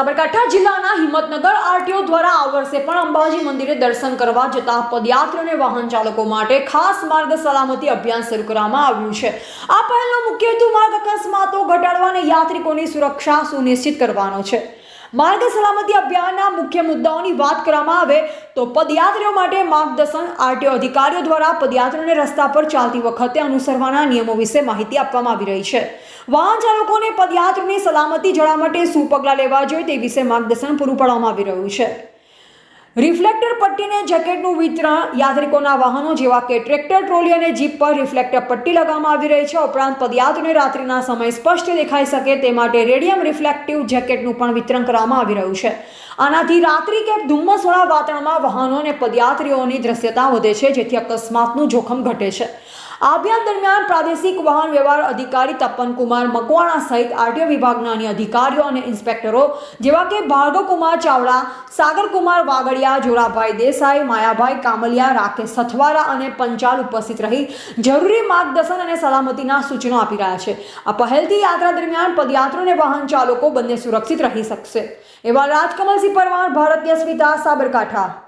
સાબરકાંઠા જિલ્લાના હિંમતનગર આરટીઓ દ્વારા આ વર્ષે પણ અંબાજી મંદિરે દર્શન કરવા જતા પદયાત્રી અને વાહન ચાલકો માટે ખાસ માર્ગ સલામતી અભિયાન શરૂ કરવામાં આવ્યું છે. આ પહેલનો મુખ્ય હેતુ માર્ગ અકસ્માતો ઘટાડવા અને યાત્રિકોની સુરક્ષા સુનિશ્ચિત કરવાનો છે. માર્ગ સલામતી અભિયાનના મુખ્ય મુદ્દાઓની વાત કરવામાં આવે તો પદયાત્રીઓ માટે માર્ગદર્શન આરટીઓ અધિકારીઓ દ્વારા પદયાત્રીઓને રસ્તા પર ચાલતી વખતે અનુસરવાના નિયમો વિશે માહિતી આપવામાં આવી રહી છે. વાહન ચાલકોને પદયાત્રીઓની સલામતી જળા માટે શું પગલાં લેવા જોઈએ તે વિશે માર્ગદર્શન પૂરું પાડવામાં આવી રહ્યું છે. રિફ્લેક્ટર પટ્ટીને જેકેટનું વિતરણ યાત્રિકોના વાહનો જેવા કે ટ્રેક્ટર, ટ્રોલી અને જીપ પર રિફ્લેક્ટર પટ્ટી લગાવવામાં આવી રહી છે. ઉપરાંત પદયાત્રીને રાત્રિના સમય સ્પષ્ટ દેખાઈ શકે તે માટે રેડિયમ રિફ્લેક્ટિવ જેકેટનું પણ વિતરણ કરવામાં આવી રહ્યું છે. આનાથી રાત્રિ કે ધુમ્મસવાળા વાતાવરણમાં વાહનો અને પદયાત્રીઓની દ્રશ્યતા વધે છે, જેથી અકસ્માતનું જોખમ ઘટે છે. આ અભિયાન દરમિયાન પ્રાદેશિક વાહન વ્યવહાર અધિકારી તપન કુમાર મકવાણા સહિત આરટીઓ વિભાગના અન્ય અધિકારીઓ અને ઇન્સ્પેક્ટરો જેવા કે ભાર્ગવકુમાર ચાવડા, સાગરકુમાર વાગડિયા જોરાભાઈ દેસાઈ, માયાભાઈ કામલિયા, રાકેશ સથવારા અને પંચાલ ઉપસ્થિત રહી જરૂરી માર્ગદર્શન અને સલામતીના સૂચનો આપી રહ્યા છે. આ પહેલથી યાત્રા દરમિયાન પદયાત્રીઓ અને વાહન ચાલકો બંને સુરક્ષિત રહી શકશે. એવા રાજકમલસિંહ પરમાર ભારતીય સ્મિતા સાબરકાંઠા.